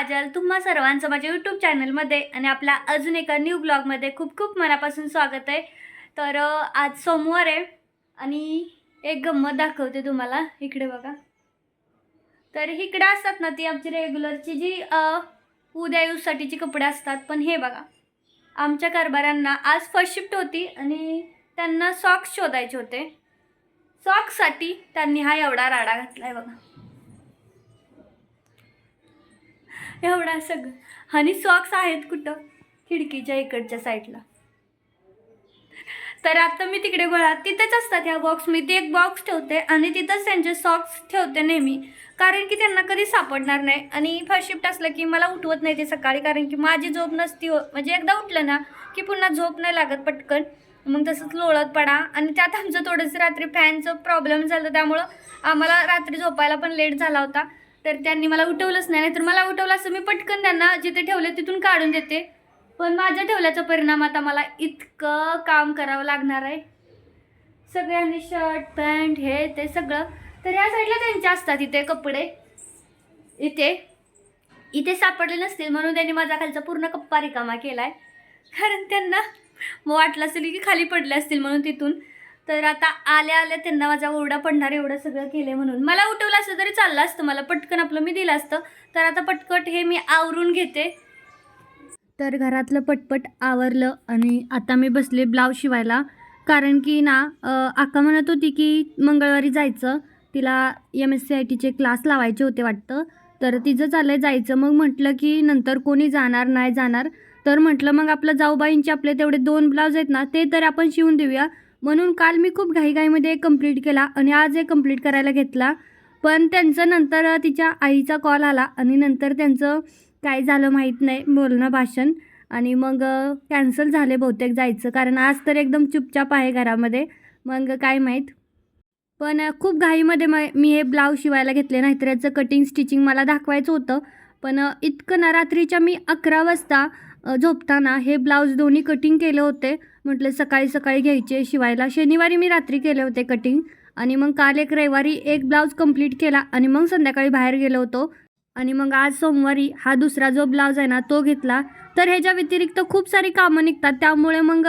काजल तुम्हा सर्वांचं माझ्या यूट्यूब चॅनलमध्ये आणि आपल्या अजून एका न्यू ब्लॉगमध्ये खूप खूप मनापासून स्वागत आहे. तर आज सोमवार आहे आणि एक गंमत दाखवते तुम्हाला. इकडे बघा. तर इकडे असतात ना ती आमची रेग्युलरची जी उद्या यूजसाठीची कपडे असतात. पण हे बघा. आमच्या कारभाऱ्यांना आज फर्स्ट शिफ्ट होती आणि त्यांना सॉक्स शोधायचे होते. सॉक्ससाठी त्यांनी हा एवढा राडा घातला आहे बघा. एवढा सगळं आणि सॉक्स आहेत कुठं? खिडकीच्या इकडच्या साईडला तर आता मी तिकडे गोळा तिथेच असतात ह्या बॉक्स मी ते एक बॉक्स ठेवते आणि तिथंच त्यांचे सॉक्स ठेवते नेहमी. कारण की त्यांना कधी सापडणार नाही. आणि फर्स्ट शिफ्ट असलं की मला उठवत नाही ते सकाळी. कारण की माझी झोप नसती हो म्हणजे एकदा उठलं ना की पुन्हा झोप नाही लागत पटकन. मग तसंच लोळत पडा. आणि त्यात आमचं थोडंसं रात्री फॅनचं प्रॉब्लेम झालं. त्यामुळं आम्हाला रात्री झोपायला पण लेट झाला होता. तर त्यांनी मला उठवलंच नाही नाहीतर मला उठवलं असं मी पटकन त्यांना जिथे ठेवलं तिथून काढून देते. पण माझ्या ठेवल्याचा परिणाम आता मला इतकं काम करावं लागणार आहे. सगळ्यांनी शर्ट पॅन्ट हे ते सगळं. तर या साईडला त्यांचे असतात इथे कपडे. इथे. इथे सापडले नसतील म्हणून त्यांनी माझा खालचा पूर्ण कप्पा रिकामा केला आहे कारण त्यांना मग वाटलं असेल की खाली पडले असतील म्हणून तिथून. तर आता आल्या आल्या त्यांना माझा ओरडा पडणार एवढं सगळं केलं म्हणून. मला उठवलं असतं तरी चाललं असतं मला पटकन आपलं मी दिलं असतं. तर आता पटकट हे मी आवरून घेते. तर घरातलं पटपट आवरलं आणि आता मी बसले ब्लाऊज शिवायला. कारण की ना आका म्हणत होती की मंगळवारी जायचं. तिला एम एस सी आय टीचे क्लास लावायचे होते वाटतं. तर तिचं चाललं जायचं. मग म्हटलं की नंतर कोणी जाणार नाही जाणार. तर म्हटलं मग आपलं जाऊबाईंचे आपले तेवढे दोन ब्लाऊज आहेत ना ते तर आपण शिवून देऊया. म्हणून काल मी खूप घाईघाईमध्ये एक कंप्लीट केला आणि आज एक कंप्लीट करायला घेतला. पण त्यांचं नंतर तिच्या आईचा कॉल आला आणि नंतर त्यांचं काय झालं माहीत नाही बोलणं भाषण. आणि मग कॅन्सल झाले बहुतेक जायचं. कारण आज तर एकदम चुपचाप आहे घरामध्ये. मग काय माहीत. पण खूप घाईमध्ये म मी हे ब्लाऊज शिवायला घेतले. नाहीतर याचं कटिंग स्टिचिंग मला दाखवायचं होतं. पण इतकं ना रात्रीच्या मी अकरा वाजता झोपताना हे ब्लाऊज दोन्ही कटिंग केले होते. म्हटलं सकाळी सकाळी घ्यायचे. शिवायला शनिवारी मी रात्री केले होते कटिंग आणि मग काल एक रविवारी एक ब्लाऊज कंप्लीट केला आणि मग संध्याकाळी बाहेर गेलो होतो. आणि मग आज सोमवारी हा दुसरा जो ब्लाऊज आहे ना तो घेतला. तर ह्याच्या व्यतिरिक्त खूप सारी कामं निघतात. त्यामुळे मग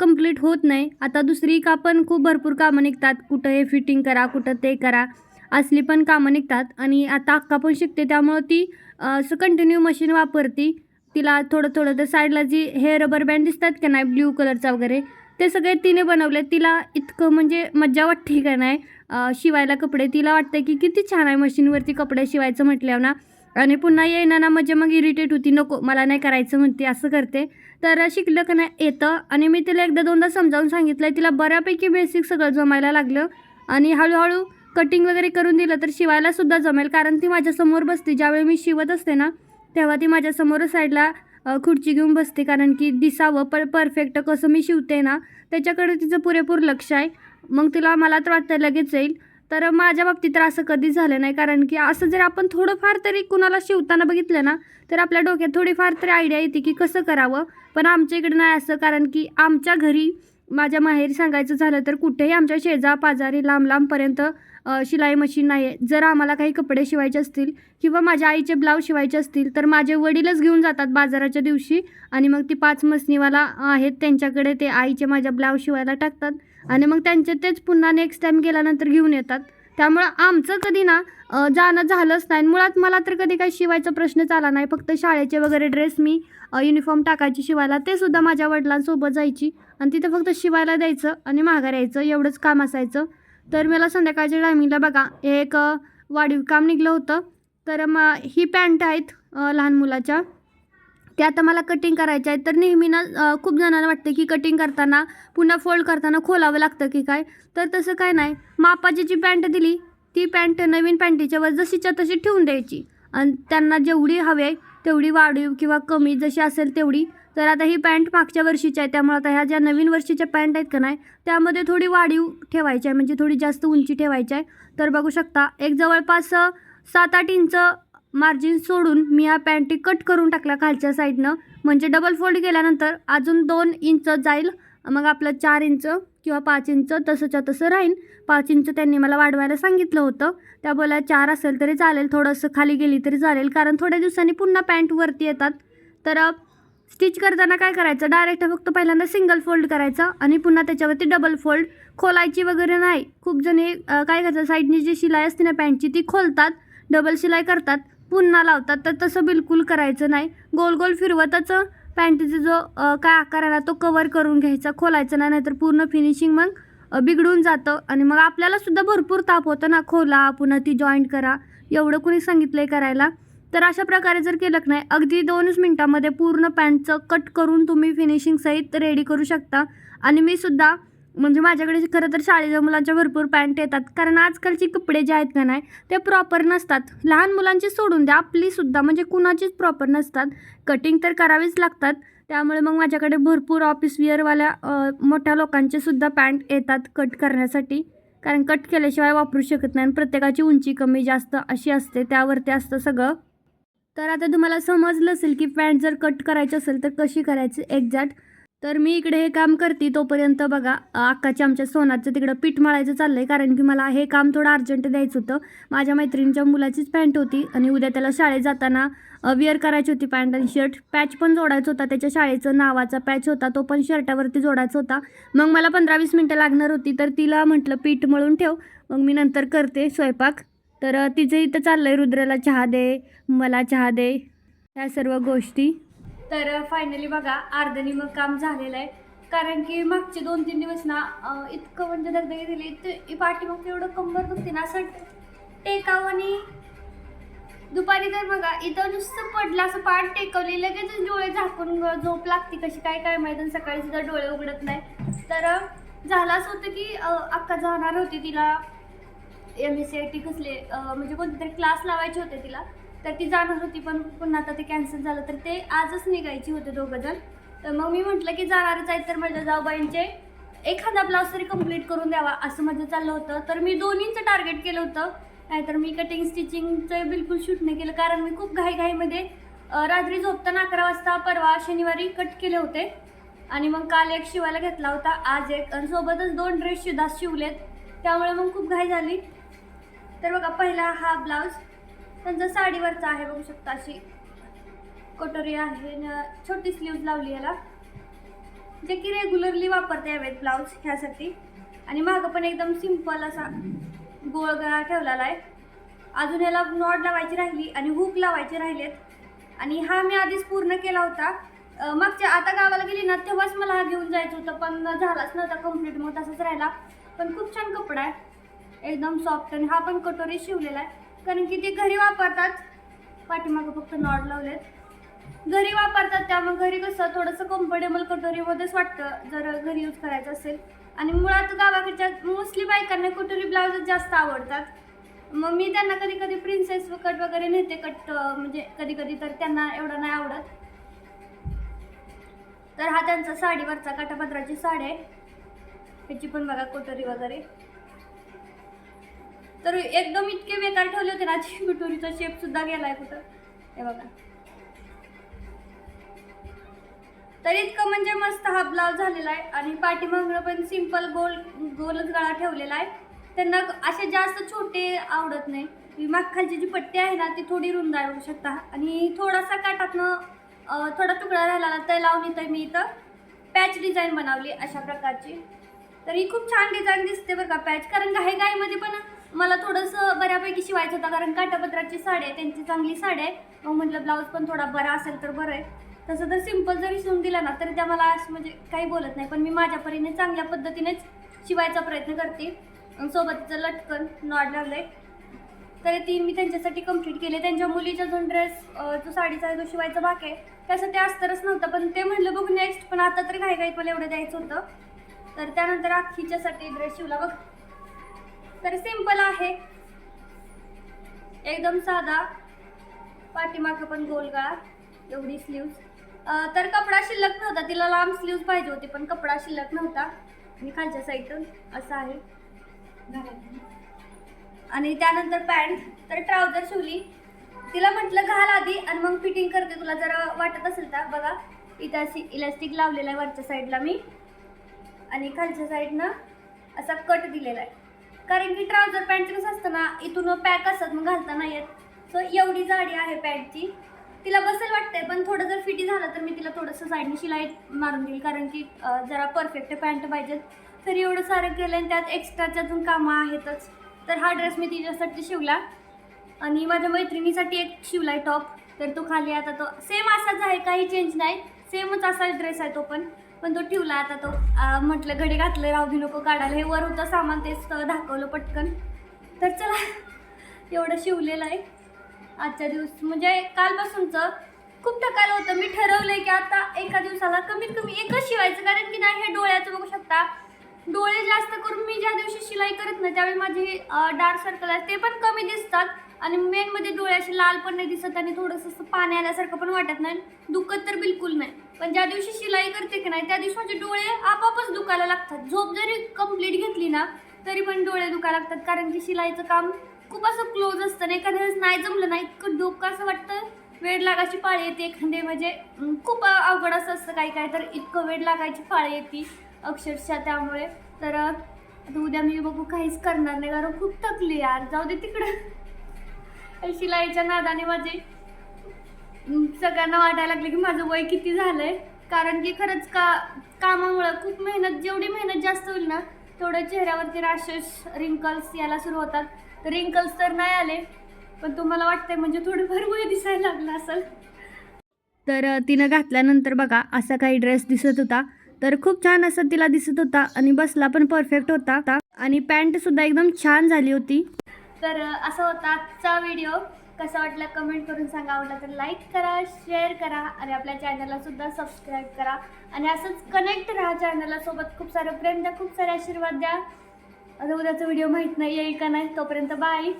कंप्लीट होत नाही. आता दुसरी का पण खूप भरपूर कामं निघतात. कुठं हे फिटिंग करा कुठं ते करा. असली पण कामं निघतात. आणि आता अक्का पण शिकते. त्यामुळं ती असं कंटिन्यू मशीन वापरती. तिला थोडं थोडं तर साईडला जी हे रबर बँड दिसतात का नाही ब्ल्यू कलरचा वगैरे ते सगळे तिने बनवले. तिला इतकं म्हणजे मज्जा वाटते का नाही शिवायला कपडे. तिला वाटतं की किती छान आहे मशीनवरती कपडे शिवायचं म्हटल्यावर ना. आणि पुन्हा येईना ना म्हणजे मग इरिटेट होती नको मला नाही करायचं म्हणते असं करते. तर शिकलं का नाही येतं. आणि मी तिला एकदा दोनदा समजावून सांगितलं तिला बऱ्यापैकी बेसिक सगळं जमायला लागलं. आणि हळूहळू कटिंग वगैरे करून दिलं तर शिवायला सुद्धा जमेल. कारण ती माझ्यासमोर बसते. ज्यावेळी मी शिवत असते ना तेव्हा ती माझ्यासमोर साईडला खुर्ची घेऊन बसते. कारण की दिसावं पर परफेक्ट कसं मी शिवते ना त्याच्याकडे तिचं पुरेपूर लक्ष आहे. मग तिला मला तर वाटतं लगेच येईल. तर माझ्या बाबतीत तर असं कधीच झालं नाही. कारण की असं जर आपण थोडंफार तरी कुणाला शिवताना बघितलं ना तर आपल्या डोक्यात थोडीफार तरी आयडिया येते की कसं करावं. पण आमच्या इकडे नाही असं. कारण की आमच्या घरी माझ्या माहेरी सांगायचं झालं तर कुठेही आमच्या शेजा पाजारी लांब लांबपर्यंत शिलाई मशीन नाही आहे जर आम्हाला काही कपडे शिवायचे असतील किंवा माझ्या आईचे ब्लाऊज शिवायचे असतील तर माझे वडीलच घेऊन जातात बाजाराच्या दिवशी आणि मग ती पाच मसनीवाला आहेत त्यांच्याकडे ते आईचे माझ्या ब्लाऊज शिवायला टाकतात आणि मग त्यांचे तेच पुन्हा नेक्स्ट टाईम गेल्यानंतर घेऊन येतात. त्यामुळं आमचं कधी ना जाणं झालंच नाही. मुळात मला तर कधी काही शिवायचा प्रश्नच आला नाही. फक्त शाळेचे वगैरे ड्रेस मी युनिफॉर्म टाकायची शिवायला. ते सुद्धा माझ्या वडिलांसोबत जायची आणि तिथं फक्त शिवायला द्यायचं आणि माघार यायचं एवढंच काम असायचं. तर मला संध्याकाळच्या टायमिंगला बघा एक वाढीव काम निघलं होतं. तर मग ही पॅन्ट आहेत लहान मुलाच्या. ते आता मला कटिंग करायच्या आहेत. तर नेहमी ना खूप जणांना वाटतं की कटिंग करताना पुन्हा फोल्ड करताना खोलावं लागतं की काय? तर तसं काय नाही. मापाची जी पॅन्ट दिली ती पॅन्ट नवीन पॅन्टीच्या वर जशीच्या तशी ठेवून द्यायची. आणि त्यांना जेवढी हवी आहे तेवढी वाढीव किंवा कमी जशी असेल तेवढी. तर आता ही पॅन्ट मागच्या वर्षीची आहे. त्यामुळे आता ह्या ज्या नवीन वर्षीच्या पॅन्ट आहेत का नाही त्यामध्ये थोडी वाढीव ठेवायची आहे. म्हणजे थोडी जास्त उंची ठेवायची आहे. तर बघू शकता एक जवळपास सात आठ इंच मार्जिन सोडून मी हा पॅन्टी कट करून टाकल्या खालच्या साईडनं. म्हणजे डबल फोल्ड केल्यानंतर अजून दोन इंच जाईल. मग आपलं चार इंच किंवा पाच इंच तसंच्या तसं राहीन. पाच इंच त्यांनी मला वाढवायला सांगितलं होतं. त्या बोला चार असेल तरी चालेल थोडंसं खाली गेली तरी चालेल. कारण थोड्या दिवसांनी पुन्हा पॅन्ट वरती येतात. तर स्टिच करताना काय करायचं? डायरेक्ट फक्त पहिल्यांदा सिंगल फोल्ड करायचा आणि पुन्हा त्याच्यावरती डबल फोल्ड खोलायची वगैरे नाही. खूप जणी हे काय करतात? साईडनी जी शिलाई असते ना पॅन्टची ती खोलतात. डबल शिलाई करतात. पुन्हा लावतात. तर तसं बिलकुल करायचं नाही. गोल गोल फिरवतच पॅन्टीचा जो काय आकार आला तो कवर करून घ्यायचा खोलायचा नाही नाहीतर पूर्ण फिनिशिंग मग बिघडून जातं. आणि मग आपल्याला सुद्धा भरपूर ताप होतं ना खोला पुन्हा ती जॉईंट करा. एवढं कुणी सांगितलं आहे करायला. तर अशा प्रकारे जर केलं नाही अगदी दोनच मिनटामध्ये पूर्ण पॅन्टचं कट करून तुम्ही फिनिशिंग सहित रेडी करू शकता. आणि मी सुद्धा म्हणजे माझ्याकडे खरं तर शाळेच्या मुलांच्या भरपूर पॅन्ट येतात. कारण आजकालचे कपडे जे आहेत का नाही ते प्रॉपर नसतात. लहान मुलांची सोडून द्या आपलीसुद्धा म्हणजे कुणाचीच प्रॉपर नसतात. कटिंग तर करावीच लागतात. त्यामुळे मग माझ्याकडे भरपूर ऑफिस विअरवाल्या मोठ्या लोकांचे सुद्धा पॅन्ट येतात कट करण्यासाठी. कारण कट केल्याशिवाय वापरू शकत नाही आणि प्रत्येकाची उंची कमी जास्त अशी असते त्यावरती असतं सगळं. तर आता तुम्हाला समजलं असेल की पॅन्ट जर कट करायची असेल तर कशी करायची? एक्झॅक्ट तर मी इकडे हे काम करते तोपर्यंत बघा अक्काच्या आमच्या सोनाचं तिकडं पीठ मळायचं चाललं आहे कारण की मला हे काम थोडं अर्जंट द्यायचं होतं. माझ्या मैत्रिणीच्या मुलाचीच पॅन्ट होती आणि उद्या त्याला शाळेत जाताना विअर करायची होती पॅन्ट आणि शर्ट. पॅच पण जोडायचा होता त्याच्या शाळेचं नावाचा पॅच होता तो पण शर्टावरती जोडायचा होता. मग मला पंधरा वीस मिनटं लागणार होती तर तिला म्हटलं पीठ मळून ठेव मग मी नंतर करते स्वयंपाक. तर तिचं इथं चाललं आहे रुद्राला चहा दे मला चहा दे ह्या सर्व गोष्टी. तर फायनली बघा अर्धनी मग काम झालेलं आहे. कारण की मागचे दोन तीन दिवस ना इतकं म्हणजे दगदगी दिली ते पाठी एवढं कंबर दुखते ना असं टेकाव आणि दुपारी तर बघा इथं नुसतं पडलं असं पाठ टेकवली लगेच डोळे झाकून झोप लागते कशी काय काय माहिती आणि सकाळी सुद्धा डोळे उघडत नाही. तर झालं असं होतं की अक्का जाणार होती तिला. M S C I T कसले म्हणजे कोणते तरी क्लास लावायचे होते तिला. तर ती जाणार होती पण पुन्हा आता ते कॅन्सल झालं. तर ते आजच निघायची होते दोघं जण. तर मग मी म्हटलं की जाणारच आहे तर माझ्या जाऊबाईंचे एखादा ब्लाऊज तरी कंप्लीट करून द्यावा असं माझं चाललं होतं. तर मी दोन्हींचं टार्गेट केलं होतं. नाहीतर मी कटिंग स्टिचिंगचं बिलकुल शूट नाही केलं कारण मी खूप घाईघाईमध्ये रात्री झोपताना अकरा वाजता परवा शनिवारी कट केले होते. आणि मग काल एक शिवायला घेतला होता आज एक. आणि सोबतच दोन ड्रेस सुद्धा शिवलेत. त्यामुळे मग खूप घाई झाली. तर बघा पहिला हा ब्लाऊज त्यांचा साडीवरचा आहे बघू शकता अशी कटोरी आहे छोटी स्लीव्ज लावली याला. जे की रेग्युलरली वापरता यावेत ब्लाऊज ह्यासाठी. आणि मागं पण एकदम सिंपल असा गोळ गळा ठेवलेला आहे. अजून ह्याला नॉट लावायची राहिली आणि हुक लावायचे राहिलेत. आणि हा मी आधीच पूर्ण केला होता. मागच्या आता गावाला गेली ना तेव्हाच मला हा घेऊन जायचं होतं पण झालाच नव्हता कंप्लीट मग तसाच राहिला. पण खूप छान कपडा आहे. एकदम सॉफ्ट आणि हा पण कटोरी शिवलेला आहे. कारण की ते घरी वापरतात. पाठीमागं फक्त नॉट लावलेत. घरी वापरतात त्यामुळे घरी कसं थोडंसं कम्फर्टेबल कटोरीमध्येच वाटतं. जर घरी यूज करायचं असेल. आणि मुळात गावाकडच्या मोस्टली बायकांना कटोरी ब्लाऊजच जास्त आवडतात. मग मी त्यांना कधी कधी प्रिन्सेस कट वगैरे नेते कट म्हणजे कधी कधी तर त्यांना एवढं नाही आवडत. तर हा त्यांचा साडीवरचा काठापत्राची साडी आहे. ह्याची पण बघा कोटरी वगैरे. तर एकदम इतके बेकार ठेवले होते ना कटोरीचा शेप सुद्धा गेलाय कुठं? हे बघा. तर इतकं म्हणजे मस्त हा ब्लाउज झालेला आहे आणि पाठीमागणं पण सिंपल गोल गोलच गळा ठेवलेला आहे. त्यांना असे जास्त छोटे आवडत नाही. ही मागखालची जी पट्टी आहे ना ती थोडी रुंद आहे बघू शकता. आणि थोडासा काटातनं थोडा तुकडा राहिला ना ते लावून इथं मी इथं. पॅच डिझाईन बनवली अशा प्रकारची. तर ही खूप छान डिझाईन दिसते बरं का पॅच कारण घाई गाईमध्ये पण मला थोडंसं बऱ्यापैकी शिवायचं होतं कारण काटापत्राची साडी आहे त्यांची चांगली साडी आहे. मग म्हटलं ब्लाऊज पण थोडा बरा असेल तर बरं आहे. तसं तर सिंपल जरी शिवून दिला ना तरी त्या मला असं म्हणजे काही बोलत नाही. पण मी माझ्या परीने चांगल्या पद्धतीनेच शिवायचा प्रयत्न करते. सोबतचं लटकन नॉट लावलंय. तर ती मी त्यांच्यासाठी कंप्लीट केले. त्यांच्या मुलीचा जो ड्रेस जो साडीचा आहे तो शिवायचा बाकी आहे त्यासाठी अस्तरच नव्हतं. पण ते म्हणलं बघ नेक्स्ट पण आता तरी काही काही मला एवढं द्यायचं होतं. तर त्यानंतर अख्खीच्यासाठी ड्रेस शिवला. बघ तर सिंपल आहे. एकदम साधा पाठीमागं पण गोल गळा एवढी स्लीव्ज तर कपडा शिल्लक नव्हता तिला लांब स्लीव्ज पाहिजे होती पण कपडा शिल्लक नव्हता. आणि खालच्या साईडून असं आहे. आणि त्यानंतर पॅन्ट तर ट्राउझर शिवली. तिला म्हटलं घाल आधी आणि मग फिटिंग करते. तुला जर वाटत असेल तर बघा. इथं अशी इलास्टिक लावलेला आहे वरच्या साईडला मी. आणि खालच्या साईडनं असा कट दिलेला आहे. कारण की ट्राउझर पॅन्ट कसं असतं ना इथून पॅक असतात मग घालता नाही येत. सो एवढी जाडी आहे पॅन्टची तिला बसेल वाटतंय पण थोडं जर फिटी झालं तर मी तिला थोडंसं साईडने शिलाई मारून देईल. कारण की जरा परफेक्ट पॅन्ट पाहिजेत तर एवढं सारं केलं आणि त्यात एक्स्ट्राच्या अजून कामं आहेतच. तर हा ड्रेस मी तिच्यासाठी शिवला. आणि माझ्या मैत्रिणीसाठी एक शिवलाय टॉप तर तो खाली आता तो सेम असाच आहे काही चेंज नाही. सेमच असा ड्रेस आहे तो पण. पण तो ठेवला आता तो. म्हटलं घडे घातलं राहू दे नको काढायला. हे वर होतं सामान तेच दाखवलं पटकन. तर चला एवढं शिवलेलं आहे आजच्या दिवस. म्हणजे कालपासूनचं खूप थकायला होतं. मी ठरवलंय की आता एका दिवसाला कमीत कमी एकच शिवायचं. कारण की नाही हे डोळ्याचं बघू शकता. डोळे जास्त करून मी ज्या दिवशी शिलाई करत नाही त्यावेळी माझे डार्क सर्कल आहेत ते पण कमी दिसतात. आणि मेनमध्ये डोळ्याशी लाल पण नाही दिसत आणि थोडंसं असं पाणी आल्यासारखं पण वाटत नाही. दुखत तर बिलकुल नाही. पण ज्या दिवशी शिलाई करते की नाही त्या दिवशी माझे डोळे आपापच दुखायला लागतात. झोप जरी कंप्लीट घेतली ना तरी पण डोळे दुखायला लागतात. कारण की शिलाईचं काम खूप असं क्लोज असतं ना एखाद्या वेळेस नाही जमलं नाही इतकं डोकं असं वाटतं वेळ लागायची पाळी येते. एखादे म्हणजे खूप अवघड असं असतं काही काय तर इतकं वेळ लागायची पाळी येते अक्षरशः त्यामुळे. तर आता उद्या मी बघू काहीच करणार नाही कारण खूप थकली यार जाऊ दे तिकडं. शिलाईच्या नादाने माझे सगळ्यांना वाटायला लागलं की माझं वय किती झालंय? कारण की खरंच का कामामुळं खूप मेहनत जेवढी मेहनत जास्त होईल ना तेवढं चेहऱ्यावरती रॅशेस रिंकल्स यायला सुरू होतात. तर रिंकल्स तर नाही आले पण तुम्हाला वाटतंय म्हणजे थोडंफार वय दिसायला लागलं असेल. तर तिनं घातल्यानंतर बघा असा काही ड्रेस दिसत होता. तर खूप छान असं तिला दिसत होता आणि बसला पण परफेक्ट होता. आणि पॅन्ट सुद्धा एकदम छान झाली होती. तर असा होता आजचा व्हिडिओ कसा वाटला कमेंट करून सांगा. आवडला तर लाईक करा शेअर करा आणि आपल्या चॅनलला सुद्धा सबस्क्राईब करा. आणि असंच कनेक्ट राहा चॅनलला सोबत. खूप सारं प्रेम द्या खूप सारे आशीर्वाद द्या. आता उद्याचा व्हिडिओ माहीत नाही येईल का नाही? तोपर्यंत बाय